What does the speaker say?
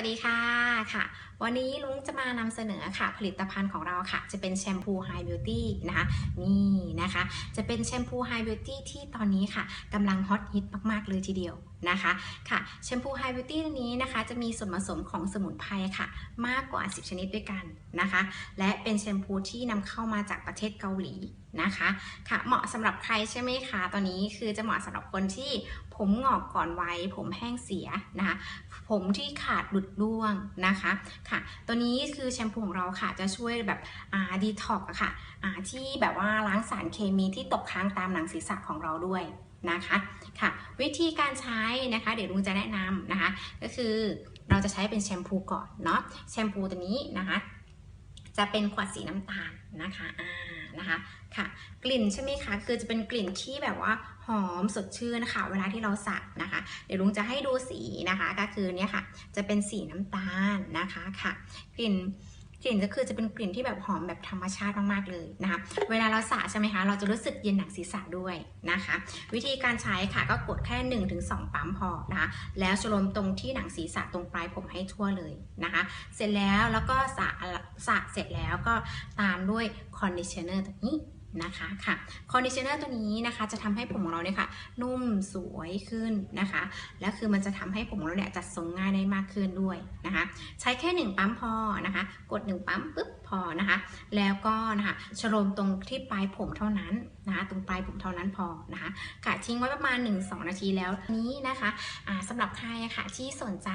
วัสดีค่ะค่ะ วันนี้ลุงจะมานำเสนอค่ะ ผลิตภัณฑ์ของเราค่ะ จะเป็นแชมพูไฮบิวตี้นะคะ นี่นะคะ จะเป็นแชมพูไฮบิวตี้ที่ตอนนี้ค่ะกำลังฮอตฮิตมาก ๆ เลยทีเดียวนะคะค่ะแชมพู High Beauty ตัวนี้นะคะจะมีส่วนผสมของสมุนไพรค่ะ มากกว่า 10 ชนิดด้วยกันนะคะ และเป็นแชมพูที่นำเข้ามาจากประเทศเกาหลีนะคะค่ะเหมาะสำหรับใครใช่ไหมคะตอนนี้คือจะเหมาะสำหรับคนที่ผมงอกก่อนวัยผมแห้งเสียนะคะผมที่ขาดหลุดร่วงนะคะค่ะตัวนี้คือแชมพูของเราค่ะจะช่วยแบบอ่าดีท็อกอะค่ะอ่าที่แบบว่าล้างสารเคมีที่ตกค้างตามหนังศีรษะของเราด้วยนะคะค่ะวิธีการใช้นะคะเดี๋ยวลุงจะแนะนำนะคะ ก็คือเราจะใช้เป็นแชมพูก่อนเนาะแชมพูตัวนี้นะคะ จะเป็นขวดสีน้ำตาลนะคะอ่านะคะค่ะกลิ่นใช่ไหมคะคือจะเป็นกลิ่นที่แบบว่าหอมสดชื่นนะคะเวลาที่เราสระนะคะ เดี๋ยวลุงจะให้ดูสีนะคะก็คือเนี่ยค่ะ จะเป็นสีน้ำตาลนะคะค่ะ กลิ่น กลิ่นก็คือจะเป็นกลิ่นที่แบบหอมแบบธรรมชาติมากๆเลยนะคะเวลาเราสระใช่ไหมคะเราจะรู้สึกเย็นหนังศีรษะด้วยนะคะ วิธีการใช้ค่ะก็กดแค่ 1-2 ปั๊มพอนะคะแล้วชโลมตรงที่หนังศีรษะตรงปลายผมให้ทั่วเลยนะคะ เสร็จแล้วแล้วก็สระสระเสร็จแล้วก็ตามด้วยคอนดิชเนอร์ตัวนี้ นะคะค่ะคอนดิชเนอร์ตัวนี้นะคะจะทำให้ผมของเราเนี่ยค่ะนุ่มสวยขึ้นนะคะ แล้วคือมันจะทำให้ผมของเราเนี่ยจัดทรงง่ายได้มากขึ้นด้วยนะคะ ใช้แค่ 1 ปั๊มพอนะคะ กด 1 ปั๊มปุ๊บพอนะคะ แล้วก็นะคะชโลมตรงที่ปลายผมเท่านั้นนะคะ ตรงปลายผมเท่านั้นพอนะคะกะทิ้งไว้ประมาณ 1-2 นาทีแล้วนี้นะคะอ่าสำหรับใครอะค่ะที่สนใจ